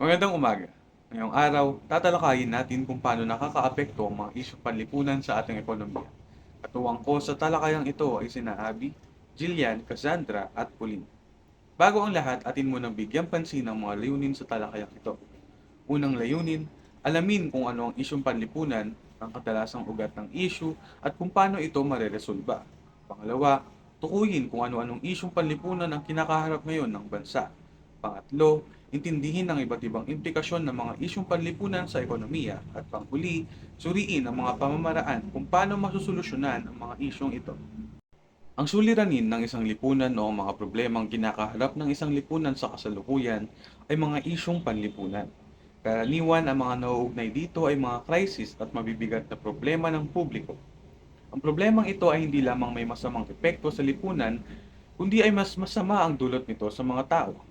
Magandang umaga. Ngayong araw, tatalakayin natin kung paano nakakaapekto ang mga isyong panlipunan sa ating ekonomiya. Katuwang ko sa talakayang ito ay sina Abby, Jillian, Cassandra at Pauline. Bago ang lahat, atin munang bigyan pansin ang mga layunin sa talakayang ito. Unang layunin, alamin kung ano ang isyong panlipunan, ang kadalasang ugat ng issue, at kung paano ito mareresolba. Pangalawa, tukuyin kung ano-anong isyong panlipunan ang kinakaharap ngayon ng bansa. Pangatlo, intindihin ang iba't ibang implikasyon ng mga isyong panlipunan sa ekonomiya. At panghuli, suriin ang mga pamamaraan kung paano masusolusyonan ang mga isyong ito. Ang suliranin ng isang lipunan o mga problemang kinakaharap ng isang lipunan sa kasalukuyan ay mga isyong panlipunan. Karaniwan ang mga nauugnay dito ay mga crisis at mabibigat na problema ng publiko. Ang problemang ito ay hindi lamang may masamang epekto sa lipunan, kundi ay mas masama ang dulot nito sa mga tao.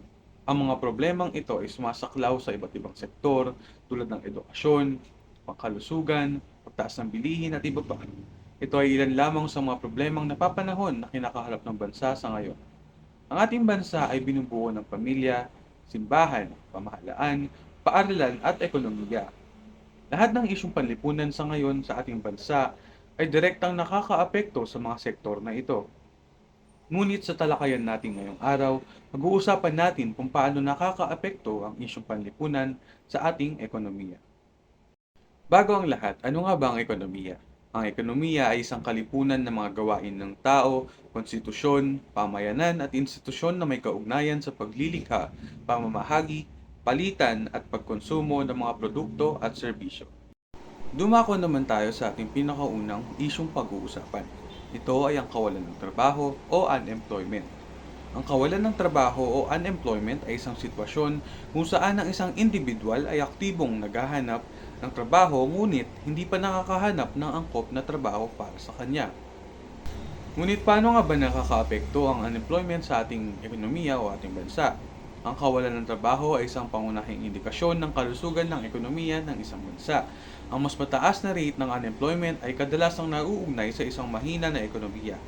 Ang mga problemang ito ay sumasaklaw sa iba't ibang sektor tulad ng edukasyon, pangkalusugan, pagtaas ng bilihin at iba pa. Ito ay ilan lamang sa mga problemang napapanahon na kinakaharap ng bansa sa ngayon. Ang ating bansa ay binubuo ng pamilya, simbahan, pamahalaan, paaralan at ekonomiya. Lahat ng isyong panlipunan sa ngayon sa ating bansa ay direktang nakakaapekto sa mga sektor na ito. Ngunit sa talakayan natin ngayong araw, mag-uusapan natin kung paano nakakaapekto ang isyong panlipunan sa ating ekonomiya. Bago ang lahat, ano nga ba ang ekonomiya? Ang ekonomiya ay isang kalipunan ng mga gawain ng tao, konstitusyon, pamayanan at institusyon na may kaugnayan sa paglilikha, pamamahagi, palitan at pagkonsumo ng mga produkto at serbisyo. Dumako naman tayo sa ating pinakaunang isyong pag-uusapan. Ito ay ang kawalan ng trabaho o unemployment. Ang kawalan ng trabaho o unemployment ay isang sitwasyon kung saan ang isang individual ay aktibong naghahanap ng trabaho ngunit hindi pa nakakahanap ng angkop na trabaho para sa kanya. Ngunit paano nga ba nakakaapekto ang unemployment sa ating ekonomiya o ating bansa? Ang kawalan ng trabaho ay isang pangunahing indikasyon ng kalusugan ng ekonomiya ng isang bansa. Ang mas mataas na rate ng unemployment ay kadalasang nauugnay sa isang mahina na ekonomiya,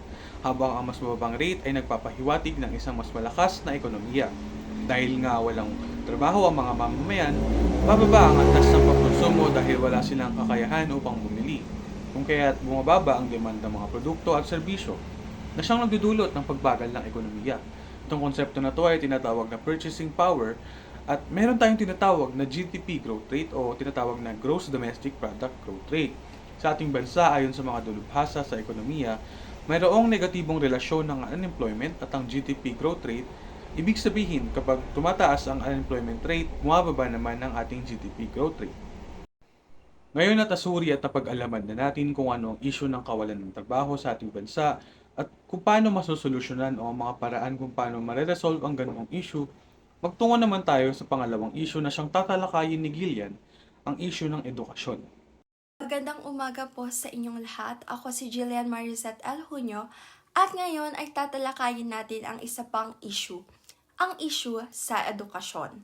habang ang mas mababang rate ay nagpapahiwatig ng isang mas malakas na ekonomiya. Dahil nga walang trabaho ang mga mamamayan, bababa ang antas ng pagkonsumo dahil wala silang kakayahan upang bumili. Kung kaya't bumababa ang demand ng mga produkto at serbisyo na siyang nagdudulot ng pagbagal ng ekonomiya. Itong konsepto na to ay tinatawag na purchasing power at meron tayong tinatawag na GDP growth rate o tinatawag na gross domestic product growth rate. Sa ating bansa, ayon sa mga dulubhasa sa ekonomiya, mayroong negatibong relasyon ng unemployment at ang GDP growth rate. Ibig sabihin, kapag tumataas ang unemployment rate, bumababa naman ang ating GDP growth rate. Ngayon natasuri at napag-alaman na natin kung ano ang isyu ng kawalan ng trabaho sa ating bansa at kung paano masosolusyonan o mga paraan kung paano mareresolve ang ganung issue, magtungo naman tayo sa pangalawang issue na siyang tatalakayin ni Gillian, ang issue ng edukasyon. Magandang umaga po sa inyong lahat. Ako si Jillian Marisette L. Junio at ngayon ay tatalakayin natin ang isa pang issue, ang issue sa edukasyon.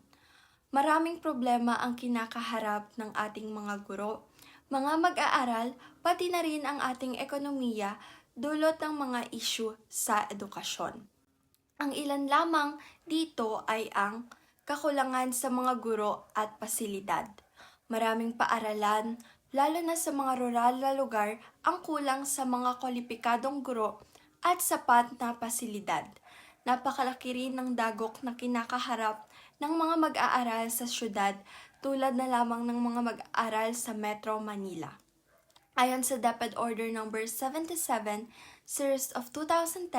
Maraming problema ang kinakaharap ng ating mga guro, mga mag-aaral, pati na rin ang ating ekonomiya dulot ng mga issue sa edukasyon. Ang ilan lamang dito ay ang kakulangan sa mga guro at pasilidad. Maraming paaralan, lalo na sa mga rural na lugar, ang kulang sa mga kwalipikadong guro at sapat na pasilidad. Napakalaki rin ng dagok na kinakaharap ng mga mag-aaral sa syudad tulad na lamang ng mga mag-aaral sa Metro Manila. Ayon sa DepEd Order No. 77, Series of 2010,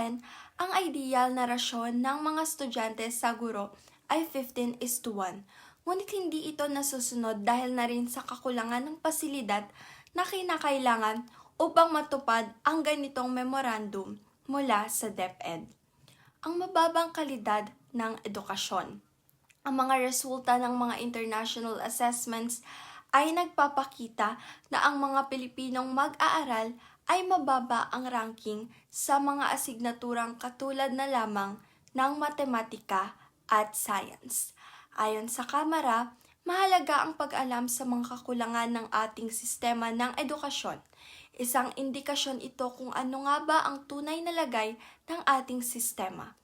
ang ideal na rasyon ng mga estudyante sa guro ay 15 is to 1. Ngunit hindi ito nasusunod dahil na rin sa kakulangan ng pasilidad na kinakailangan upang matupad ang ganitong memorandum mula sa DepEd. Ang mababang kalidad ng edukasyon. Ang mga resulta ng mga international assessments ay nagpapakita na ang mga Pilipinong mag-aaral ay mababa ang ranking sa mga asignaturang katulad na lamang ng matematika at science. Ayon sa Kamara, mahalaga ang pag-alam sa mga kakulangan ng ating sistema ng edukasyon. Isang indikasyon ito kung ano nga ba ang tunay na lagay ng ating sistema.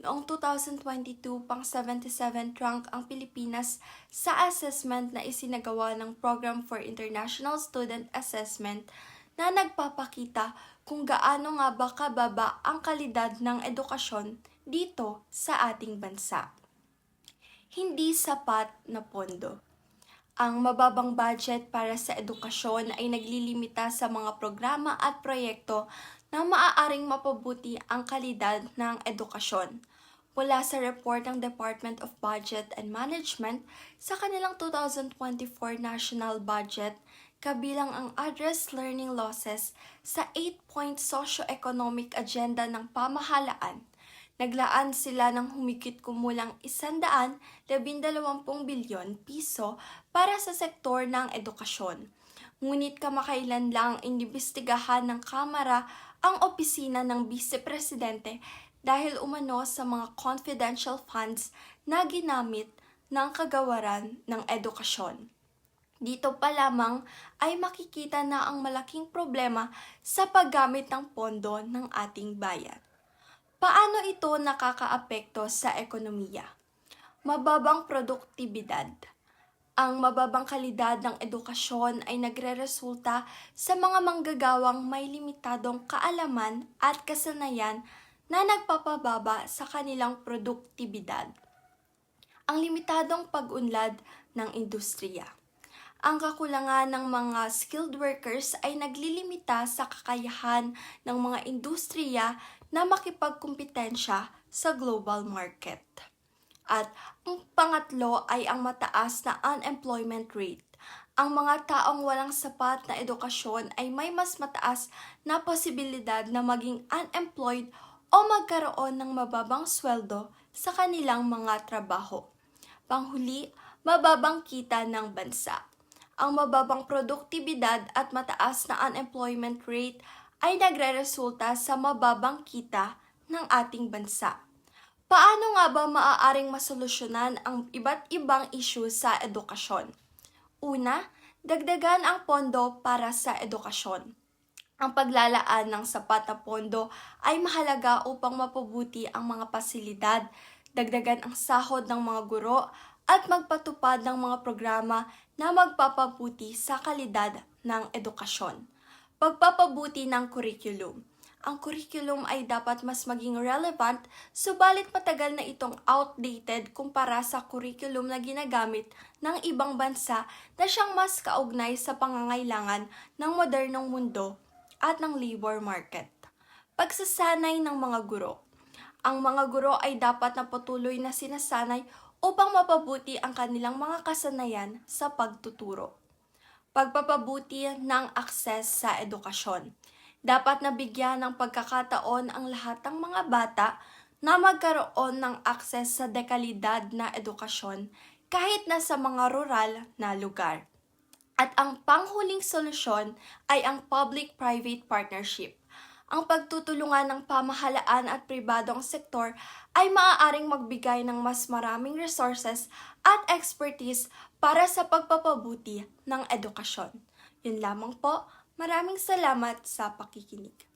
Noong 2022, pang 77 rank ang Pilipinas sa assessment na isinagawa ng Program for International Student Assessment na nagpapakita kung gaano nga ba kababa ang kalidad ng edukasyon dito sa ating bansa. Hindi sapat na pondo. Ang mababang budget para sa edukasyon ay naglilimita sa mga programa at proyekto na maaaring mapabuti ang kalidad ng edukasyon. Mula sa report ng Department of Budget and Management sa kanilang 2024 national budget, kabilang ang address learning losses sa 8-point socio-economic agenda ng pamahalaan Naglaan sila ng humigit kumulang 112 bilyon piso para sa sektor ng edukasyon. Ngunit kamakailan lang inibestigahan ng Kamara ang opisina ng Vice Presidente dahil umano sa mga confidential funds na ginamit ng kagawaran ng edukasyon. Dito pa lamang ay makikita na ang malaking problema sa paggamit ng pondo ng ating bayan. Paano ito nakakaapekto sa ekonomiya? Mababang produktibidad. Ang mababang kalidad ng edukasyon ay nagreresulta sa mga manggagawang may limitadong kaalaman at kasanayan na nagpapababa sa kanilang produktibidad. Ang limitadong pag-unlad ng industriya. Ang kakulangan ng mga skilled workers ay naglilimita sa kakayahan ng mga industriya na makipagkumpetensya sa global market. At ang pangatlo ay ang mataas na unemployment rate. Ang mga taong walang sapat na edukasyon ay may mas mataas na posibilidad na maging unemployed o magkaroon ng mababang sweldo sa kanilang mga trabaho. Panghuli, mababang kita ng bansa. Ang mababang produktibidad at mataas na unemployment rate ay nagreresulta sa mababang kita ng ating bansa. Paano nga ba maaaring masolusyonan ang iba't ibang issue sa edukasyon? Una, dagdagan ang pondo para sa edukasyon. Ang paglalaan ng sapat na pondo ay mahalaga upang mapabuti ang mga pasilidad, dagdagan ang sahod ng mga guro, at magpatupad ng mga programa na magpapabuti sa kalidad ng edukasyon. Pagpapabuti ng curriculum. Ang curriculum ay dapat mas maging relevant, subalit matagal na itong outdated kumpara sa curriculum na ginagamit ng ibang bansa na siyang mas kaugnay sa pangangailangan ng modernong mundo at ng labor market. Pagsasanay ng mga guro. Ang mga guro ay dapat na patuloy na sinasanay upang mapabuti ang kanilang mga kasanayan sa pagtuturo. Pagpapabuti ng akses sa edukasyon. Dapat nabigyan ng pagkakataon ang lahat ng mga bata na magkaroon ng akses sa dekalidad na edukasyon kahit na sa mga rural na lugar. At ang panghuling solusyon ay ang public-private partnership. Ang pagtutulungan ng pamahalaan at pribadong sektor ay maaaring magbigay ng mas maraming resources at expertise para sa pagpapabuti ng edukasyon. Yun lamang po. Maraming salamat sa pakikinig.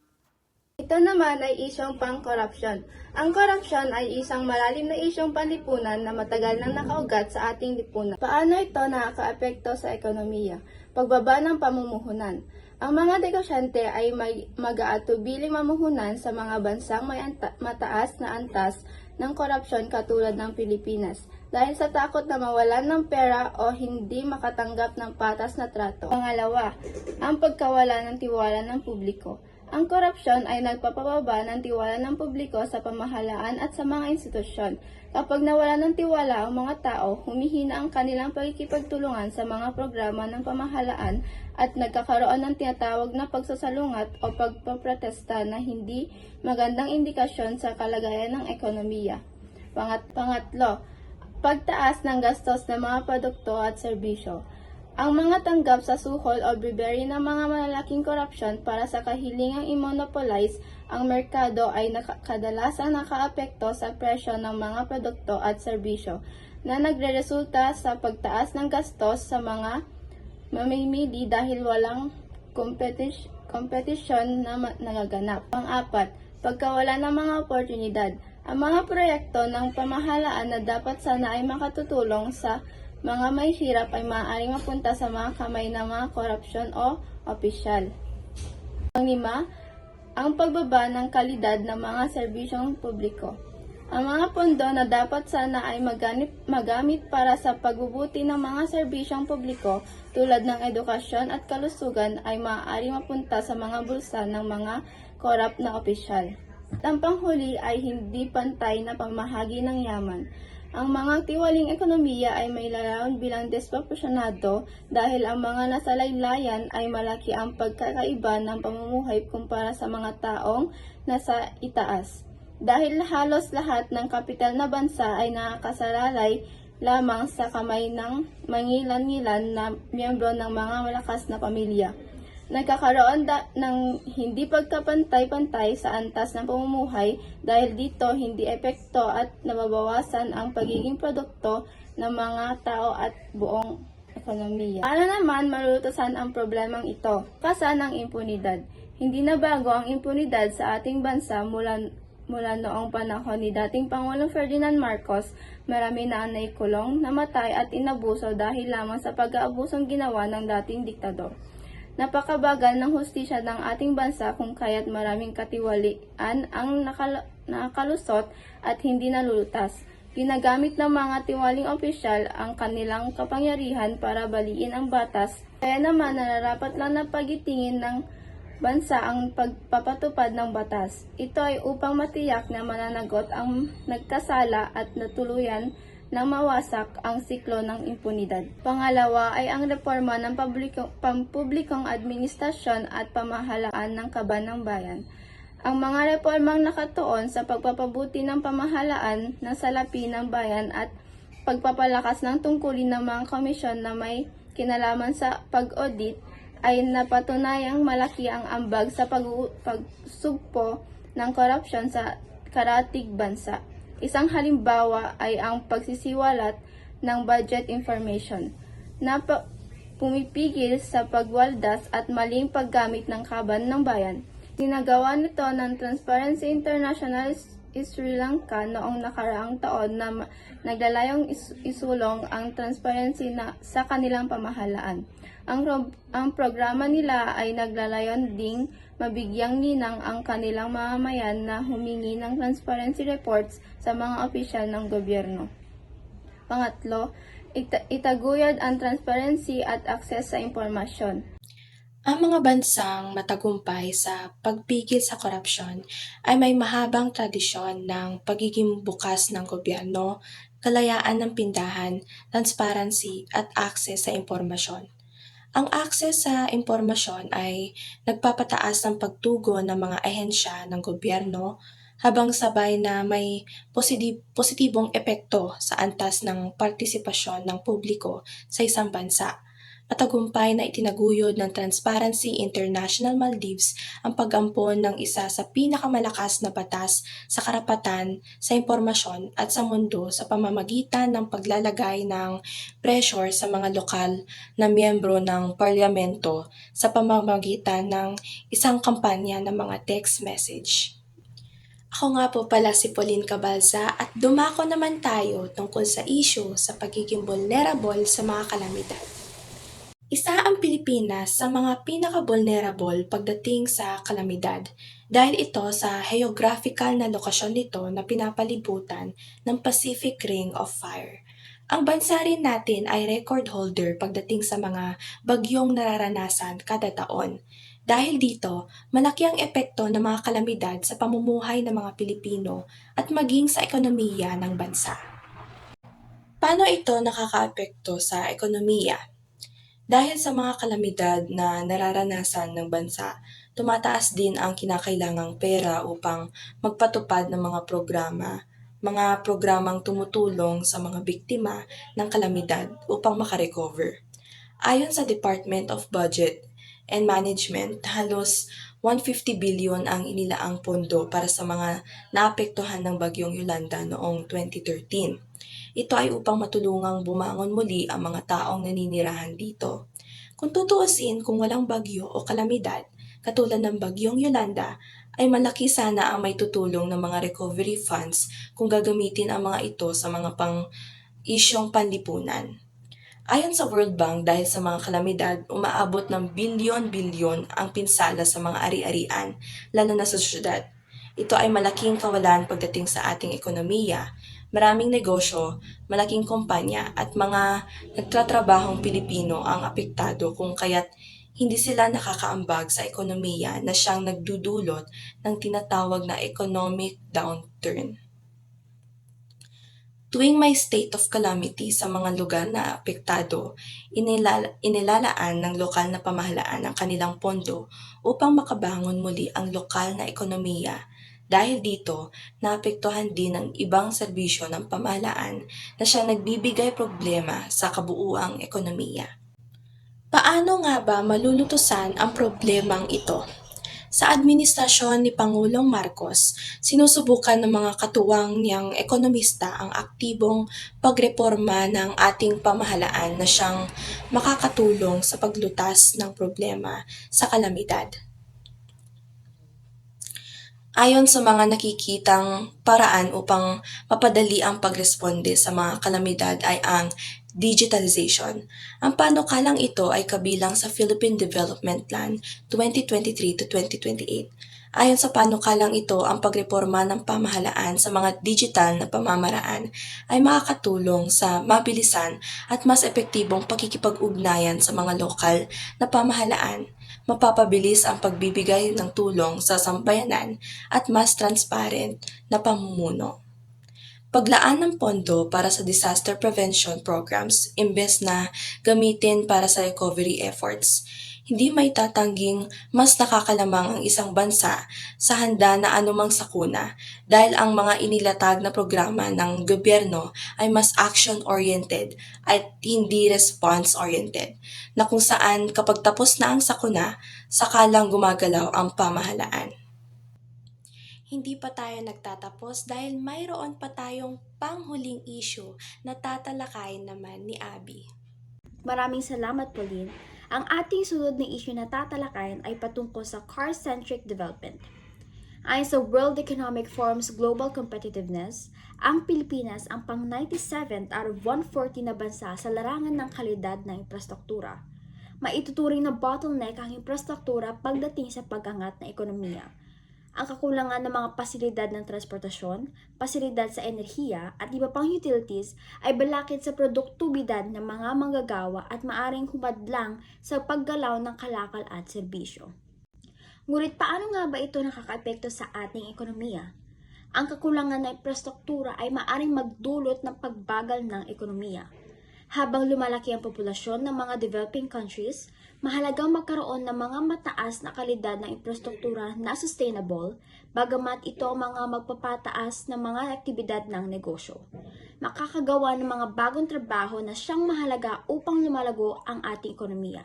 Ito naman ay isyong pang-corruption. Ang korupsyon ay isang malalim na isyong panlipunan na matagal nang nakaugat sa ating lipunan. Paano ito nakakaapekto sa ekonomiya? Pagbaba ng pamumuhunan. Ang mga negosyante ay mag-aatubiling mamuhunan sa mga bansang may mataas na antas ng korupsyon katulad ng Pilipinas dahil sa takot na mawalan ng pera o hindi makatanggap ng patas na trato. Pangalawa, ang pagkawala ng tiwala ng publiko. Ang korupsyon ay nagpapababa ng tiwala ng publiko sa pamahalaan at sa mga institusyon. Kapag nawala ng tiwala ang mga tao, humihina ang kanilang pagkikipagtulungan sa mga programa ng pamahalaan at nagkakaroon ng tinatawag na pagsasalungat o pagpaprotesta na hindi magandang indikasyon sa kalagayan ng ekonomiya. Pangat pangatlo, pagtaas ng gastos ng mga produkto at serbisyo. Ang mga tanggap sa suhol o bribery ng mga malalaking korupsyon para sa kahilingang i-monopolize ang merkado ay naka- kadalasang nakaapekto sa presyo ng mga produkto at serbisyo na nagreresulta sa pagtaas ng gastos sa mga mamimili dahil walang kompetis- kompetisyon na nagaganap. Pang-apat, pagkawala ng mga oportunidad. Ang mga proyekto ng pamahalaan na dapat sana ay makatutulong sa mga may hirap ay maaaring mapunta sa mga kamay ng mga korupsyon o opisyal. Panglima, ang pagbaba ng kalidad ng mga serbisyong publiko. Ang mga pondo na dapat sana ay maganip, magamit para sa pagbubuti ng mga serbisyong publiko tulad ng edukasyon at kalusugan ay maaari mapunta sa mga bulsa ng mga korap na opisyal. Ang panghuli ay hindi pantay na pamahagi ng yaman. Ang mga tiwaling ekonomiya ay may larawan bilang disproporsyonado dahil ang mga nasa laylayan ay malaki ang pagkakaiba ng pamumuhay kumpara sa mga taong nasa itaas. Dahil halos lahat ng kapital na bansa ay nakakasalalay lamang sa kamay ng mangilan-ngilan na miyembro ng mga malakas na pamilya. Nagkakaroon da- ng hindi pagkapantay-pantay sa antas ng pamumuhay dahil dito hindi epekto at nababawasan ang pagiging produkto ng mga tao at buong ekonomiya. Paano naman malulutosan ang problemang ito? Kasan ng impunidad. Hindi na bago ang impunidad sa ating bansa mula mula noong panahon ni dating Pangulong Ferdinand Marcos, marami na ang naikulong, namatay at inabuso dahil lamang sa pag-aabusong ginawa ng dating diktador. Napakabagal ng hustisya ng ating bansa kung kaya't maraming katiwalian ang nakal- nakalusot at hindi nalulutas. Ginagamit ng mga tiwaling opisyal ang kanilang kapangyarihan para baliin ang batas, kaya naman nararapat lang na pagitingin ng bansa ang pagpapatupad ng batas. Ito ay upang matiyak na mananagot ang nagkasala at natuluyan nang mawasak ang siklo ng impunidad. Pangalawa ay ang reforma ng publiko, pampublikong administrasyon at pamahalaan ng kaban ng bayan. Ang mga reformang nakatuon sa pagpapabuti ng pamahalaan ng salapi ng bayan at pagpapalakas ng tungkulin ng mga komisyon na may kinalaman sa pag-audit ay napatunayang malaki ang ambag sa pag- pagsugpo ng korupsyon sa karatig bansa. Isang halimbawa ay ang pagsisiwalat ng budget information na pumipigil sa pagwaldas at maling paggamit ng kaban ng bayan. Ginagawa nito ng Transparency International Sri Lanka noong nakaraang taon na naglalayong is- isulong ang transparency na sa kanilang pamahalaan. Ang, ang programa nila ay naglalayon ding mabigyang ninang ang kanilang mamamayan na humingi ng transparency reports sa mga opisyal ng gobyerno. Pangatlo, ita- itaguyod ang transparency at access sa impormasyon. Ang mga bansang matagumpay sa pagpigil sa korupsyon ay may mahabang tradisyon ng pagiging bukas ng gobyerno, kalayaan ng pindahan, transparency at access sa impormasyon. Ang access sa impormasyon ay nagpapataas ng pagtugon ng mga ahensya ng gobyerno habang sabay na may positi- positibong epekto sa antas ng partisipasyon ng publiko sa isang bansa matagumpay na itinaguyod ng Transparency International Maldives ang pag-ampon ng isa sa pinakamalakas na batas sa karapatan sa impormasyon at sa mundo sa pamamagitan ng paglalagay ng pressure sa mga lokal na miyembro ng parlamento sa pamamagitan ng isang kampanya ng mga text message. Ako nga po pala si Pauline Cabalza at dumako naman tayo tungkol sa issue sa pagiging vulnerable sa mga kalamidad. Isa ang Pilipinas sa mga pinaka-vulnerable pagdating sa kalamidad dahil ito sa geographical na lokasyon nito na pinapalibutan ng Pacific Ring of Fire. Ang bansa rin natin ay record holder pagdating sa mga bagyong nararanasan kada taon. Dahil dito, malaki ang epekto ng mga kalamidad sa pamumuhay ng mga Pilipino at maging sa ekonomiya ng bansa. Paano ito nakakaapekto sa ekonomiya? Dahil sa mga kalamidad na nararanasan ng bansa, tumataas din ang kinakailangang pera upang magpatupad ng mga programa, mga programang tumutulong sa mga biktima ng kalamidad upang makarecover. Ayon sa Department of Budget and Management, halos 150 billion ang inilaang pondo para sa mga naapektuhan ng bagyong Yolanda noong 2013. Ito ay upang matulungang bumangon muli ang mga taong naninirahan dito. Kung tutuusin kung walang bagyo o kalamidad, katulad ng bagyong Yolanda, ay malaki sana ang may tutulong ng mga recovery funds kung gagamitin ang mga ito sa mga pang isyong panlipunan. Ayon sa World Bank, dahil sa mga kalamidad, umaabot ng bilyon-bilyon ang pinsala sa mga ari-arian, lalo na sa syudad. Ito ay malaking kawalan pagdating sa ating ekonomiya, maraming negosyo, malaking kumpanya at mga nagtatrabahong Pilipino ang apektado kung kaya't hindi sila nakakaambag sa ekonomiya na siyang nagdudulot ng tinatawag na economic downturn. Tuwing may state of calamity sa mga lugar na apektado, inilala- inilalaan ng lokal na pamahalaan ang kanilang pondo upang makabangon muli ang lokal na ekonomiya. Dahil dito, naapektuhan din ang ibang serbisyo ng pamahalaan na siya nagbibigay problema sa kabuuang ekonomiya. Paano nga ba malulutusan ang problemang ito? Sa administrasyon ni Pangulong Marcos, sinusubukan ng mga katuwang niyang ekonomista ang aktibong pagreporma ng ating pamahalaan na siyang makakatulong sa paglutas ng problema sa kalamidad. Ayon sa mga nakikitang paraan upang mapadali ang pagresponde sa mga kalamidad ay ang digitalization. Ang panukalang ito ay kabilang sa Philippine Development Plan 2023 to 2028. Ayon sa panukalang ito, ang pagreforma ng pamahalaan sa mga digital na pamamaraan ay makakatulong sa mabilisan at mas epektibong pakikipag-ugnayan sa mga lokal na pamahalaan, mapapabilis ang pagbibigay ng tulong sa sambayanan at mas transparent na pamumuno. Paglaan ng pondo para sa disaster prevention programs imbes na gamitin para sa recovery efforts, hindi may tatangging mas nakakalamang ang isang bansa sa handa na anumang sakuna dahil ang mga inilatag na programa ng gobyerno ay mas action-oriented at hindi response-oriented na kung saan kapag tapos na ang sakuna, sakalang gumagalaw ang pamahalaan. Hindi pa tayo nagtatapos dahil mayroon pa tayong panghuling issue na tatalakayin naman ni Abby. Maraming salamat, Pauline. Ang ating sunod na issue na tatalakayin ay patungkol sa car-centric development. Ayon sa World Economic Forum's Global Competitiveness, ang Pilipinas ang pang-97th out of 140 na bansa sa larangan ng kalidad ng infrastruktura. Maituturing na bottleneck ang infrastruktura pagdating sa pag-angat ng ekonomiya. Ang kakulangan ng mga pasilidad ng transportasyon, pasilidad sa enerhiya at iba pang utilities ay balakid sa produktibidad ng mga manggagawa at maaring humadlang sa paggalaw ng kalakal at serbisyo. Ngunit paano nga ba ito nakakaapekto sa ating ekonomiya? Ang kakulangan ng infrastruktura ay maaring magdulot ng pagbagal ng ekonomiya. Habang lumalaki ang populasyon ng mga developing countries, mahalagang magkaroon ng mga mataas na kalidad ng infrastruktura na sustainable, bagamat ito ang mga magpapataas ng mga aktibidad ng negosyo. Makakagawa ng mga bagong trabaho na siyang mahalaga upang lumalago ang ating ekonomiya.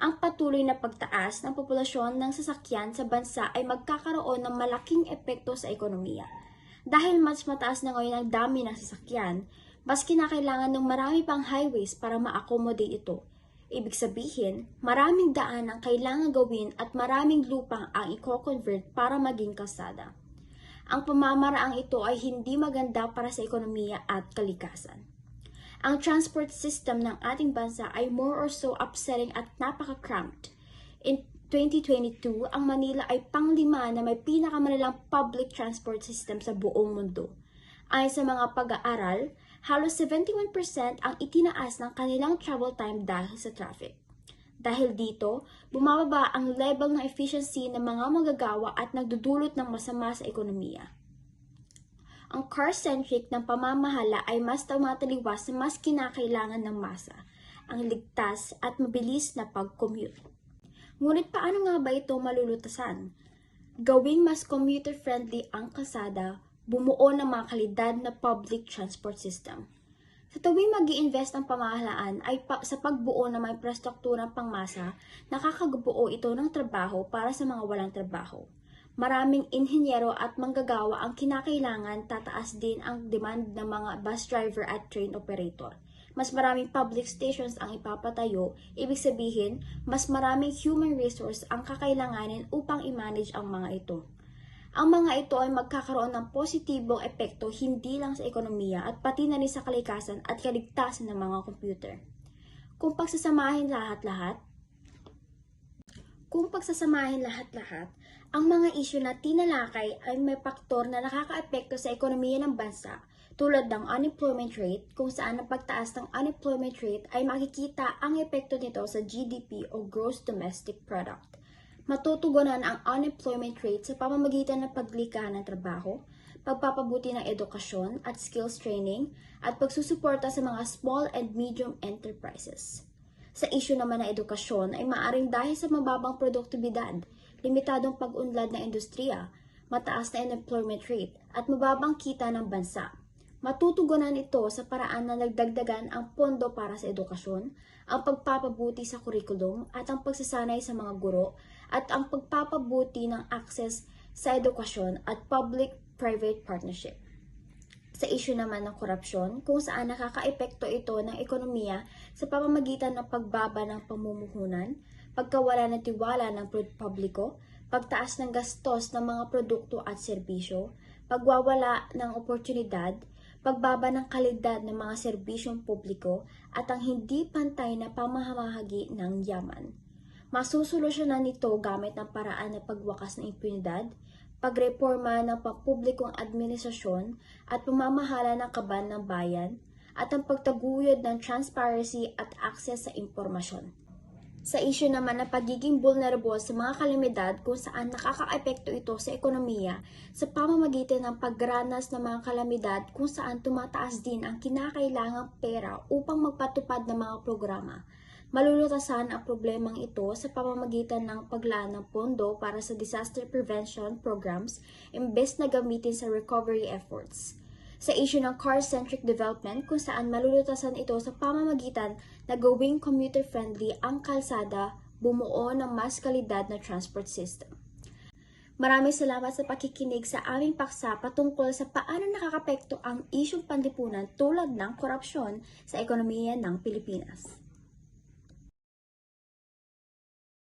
Ang patuloy na pagtaas ng populasyon ng sasakyan sa bansa ay magkakaroon ng malaking epekto sa ekonomiya. Dahil mas mataas na ngayon ang dami ng sasakyan, mas kinakailangan ng marami pang highways para ma-accommodate ito. Ibig sabihin, maraming daan ang kailangan gawin at maraming lupa ang i-convert para maging kalsada. Ang pamamaraang ito ay hindi maganda para sa ekonomiya at kalikasan. Ang transport system ng ating bansa ay more or so upsetting at napaka-cramped. In 2022, ang Manila ay panglima na may pinakamalalang public transport system sa buong mundo. Ayon sa mga pag-aaral, halos 71% ang itinaas ng kanilang travel time dahil sa traffic. Dahil dito, bumababa ang level ng efficiency ng mga magagawa at nagdudulot ng masama sa ekonomiya. Ang car-centric ng pamamahala ay mas tumataliwas sa mas kinakailangan ng masa, ang ligtas at mabilis na pag-commute. Ngunit paano nga ba ito malulutasan? Gawing mas commuter-friendly ang kalsada, bumuo ng mga kalidad na public transport system. Sa tuwing mag invest ang pamahalaan ay pa- sa pagbuo ng mga infrastrukturang pangmasa, nakakabuo ito ng trabaho para sa mga walang trabaho. Maraming inhinyero at manggagawa ang kinakailangan, tataas din ang demand ng mga bus driver at train operator. mas maraming public stations ang ipapatayo, ibig sabihin, mas maraming human resource ang kakailanganin upang i-manage ang mga ito. Ang mga ito ay magkakaroon ng positibong epekto hindi lang sa ekonomiya at pati na rin sa kalikasan at kaligtasan ng mga computer. Kung pagsasamahin lahat-lahat, kung pagsasamahin lahat-lahat, ang mga isyu na tinalakay ay may faktor na nakakaepekto sa ekonomiya ng bansa tulad ng unemployment rate kung saan ang pagtaas ng unemployment rate ay makikita ang epekto nito sa GDP o Gross Domestic Product. Matutugunan ang unemployment rate sa pamamagitan ng paglikahan ng trabaho, pagpapabuti ng edukasyon at skills training, at pagsusuporta sa mga small and medium enterprises. Sa isyu naman ng edukasyon ay maaring dahil sa mababang produktibidad, limitadong pag-unlad ng industriya, mataas na unemployment rate, at mababang kita ng bansa. Matutugunan ito sa paraan na nagdagdagan ang pondo para sa edukasyon, ang pagpapabuti sa kurikulum at ang pagsasanay sa mga guro at ang pagpapabuti ng access sa edukasyon at public-private partnership. Sa isyu naman ng korupsyon, kung saan nakakaepekto ito ng ekonomiya sa pamamagitan ng pagbaba ng pamumuhunan, pagkawala ng tiwala ng publiko, pagtaas ng gastos ng mga produkto at serbisyo, pagwawala ng oportunidad, pagbaba ng kalidad ng mga serbisyong publiko, at ang hindi pantay na pamahamahagi ng yaman. Masusolusyonan nito gamit ng paraan ng pagwakas ng impunidad, pagreforma ng pampublikong administrasyon at pamamahala ng kaban ng bayan, at ang pagtaguyod ng transparency at access sa impormasyon. Sa isyu naman ng pagiging vulnerable sa mga kalamidad kung saan nakakaepekto ito sa ekonomiya sa pamamagitan ng pagranas ng mga kalamidad kung saan tumataas din ang kinakailangang pera upang magpatupad ng mga programa. Malulutasan ang problemang ito sa pamamagitan ng paglaan ng pondo para sa disaster prevention programs imbes na gamitin sa recovery efforts sa issue ng car-centric development kung saan malulutasan ito sa pamamagitan na gawing commuter-friendly ang kalsada, bumuo ng mas kalidad na transport system. Maraming salamat sa pakikinig sa aming paksa patungkol sa paano nakakapekto ang isyong panlipunan tulad ng korupsyon sa ekonomiya ng Pilipinas.